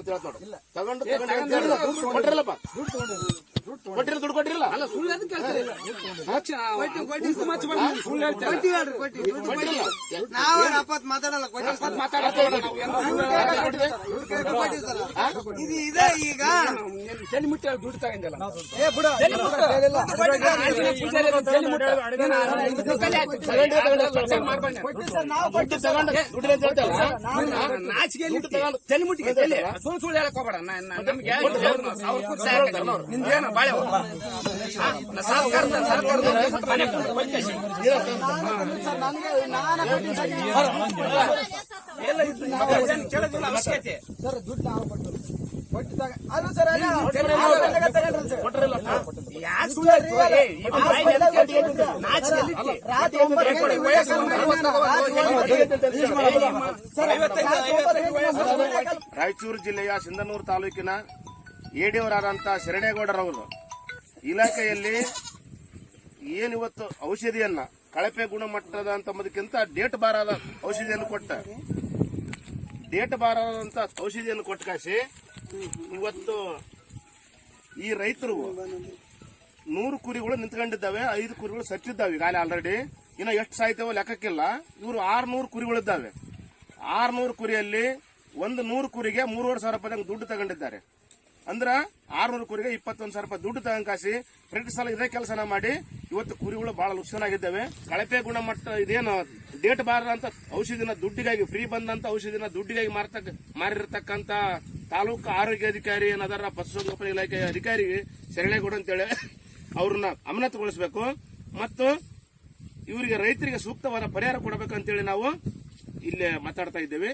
ಅಂತ ಹೇಳ್ತ ನೋಡು. ತಗೊಂಡು. ಕೊಟ್ಟಿರಲ್ಲಪ್ಪ ದುಡ್ಡು ಕೊಟ್ಟಿರಲ್ಲ. ಅಲ್ಲ ಸುಳ್ಳು ಸುಳ್ಳು ಹೇಳ್ತಾರೆ? ನಾವು ಅಪ್ಪತ್ ಮಾತಾಡಲ್ಲ ಸರ್. ಇದು ಇದೆ ಈಗ. ತಲೆ ಮುಟ್ಟಿ ದುಡ್ಡು ತಗೊಂಡಿಲ್ಲ ಅವ್ರು ದುಡ್ಡು ಎಲ್ಲಿ ಇತ್ತು? ತಲೆ ಮುಟ್ಟಿಗೆ. ಸುಳ್ಳು ಸುಳ್ಳು ಹೇಳಕ್ ಹೋಗ್ಬೇಡ ನಮ್ಗೆ. ನಿಂದೇನು ಬಾಳೆ? ಸರ್ಕಾರದ ಸರ್ಕಾರದ ಕೇಳೋದಿಲ್ಲ ಅವಶ್ಯಕತೆ. ಸರ್ ದುಡ್ಡು ನಾವು ಕೊಟ್ಟು ಕೊಟ್ಟಿದ್ದಾಗ ಅದು ಸರ್ ರಾಯಚೂರು ಜಿಲ್ಲೆಯ ಸಿಂಧನೂರು ತಾಲೂಕಿನ ಎಡಿಯವರಾದಂತಹ ಶರಣೇಗೌಡರವರು ಇಲಾಖೆಯಲ್ಲಿ ಏನಿವತ್ತು ಔಷಧಿಯನ್ನ ಕಳಪೆ ಗುಣಮಟ್ಟದ ಅಂತಂಬುದಕ್ಕಿಂತ ಡೇಟ್ ಬಾರದ ಔಷಧಿಯನ್ನು ಕೊಟ್ಟ. ಡೇಟ್ ಬಾರದಂತ ಔಷಧಿಯನ್ನು ಕೊಟ್ಟ ಕಾಸಿ ಇವತ್ತು ಈ ರೈತರು ನೂರು ಕುರಿಗಳು ನಿಂತ್ಕೊಂಡಿದ್ದಾವೆ, ಐದು ಕುರಿಗಳು ಸತ್ತಿದ್ದಾವೆ. ಈಗಾಗಲೇ ಆಲ್ರೆಡಿ ಇನ್ನು ಎಷ್ಟು ಸಾಯ್ತೇವೋ ಲೆಕ್ಕಕ್ಕಿಲ್ಲ. ಇವರು ಆರ್ನೂರು ಕುರಿಗಳಿದ್ದಾವೆ ಆರ್ನೂರು ಕುರಿಯಲ್ಲಿ ಒಂದು ನೂರು ಕುರಿಗೆ ಮೂರುವರೆ ಸಾವಿರ ರೂಪಾಯಿ ದುಡ್ಡು ತಗೊಂಡಿದ್ದಾರೆ. ಅಂದ್ರ ಆರ್ನೂರು ಕುರಿಗೆ ಇಪ್ಪತ್ತೊಂದು ಸಾವಿರ ರೂಪಾಯಿ ದುಡ್ಡು ತಗಂಕಾಸಿ ಕಾಸಿ ಪ್ರತಿ ಸಲ ಇದೇ ಕೆಲಸನ ಮಾಡಿ ಇವತ್ತು ಕುರಿಗಳು ಬಹಳ ಲುಕ್ಷನಾಗಿದ್ದಾವೆ ಕಳಪೆ ಗುಣಮಟ್ಟ ಇದೇನು ಡೇಟ್ ಬಾರದಂತ ಔಷಧಿನ ದುಡ್ಡಿಗಾಗಿ ಫ್ರೀ ಬಂದಂತ ಔಷಧಿನ ದುಡ್ಡಿಗಾಗಿ ಮಾರ್ತಕ್ಕ ಮಾರಿರ್ತಕ್ಕಂತ ತಾಲೂಕು ಆರೋಗ್ಯಾಧಿಕಾರಿ ಏನಾದಾರ ಪಶುಸಂಗೋಪನಾ ಇಲಾಖೆಯ ಅಧಿಕಾರಿ ಶರಣೇಗೌಡ ಅಂತೇಳಿ ಅವ್ರನ್ನ ಅಮಾನತುಗೊಳಿಸಬೇಕು. ಮತ್ತು ಇವರಿಗೆ ರೈತರಿಗೆ ಸೂಕ್ತವಾದ ಪರಿಹಾರ ಕೊಡಬೇಕಂತೇಳಿ ನಾವು ಇಲ್ಲಿ ಮಾತಾಡ್ತಾ ಇದ್ದೇವೆ.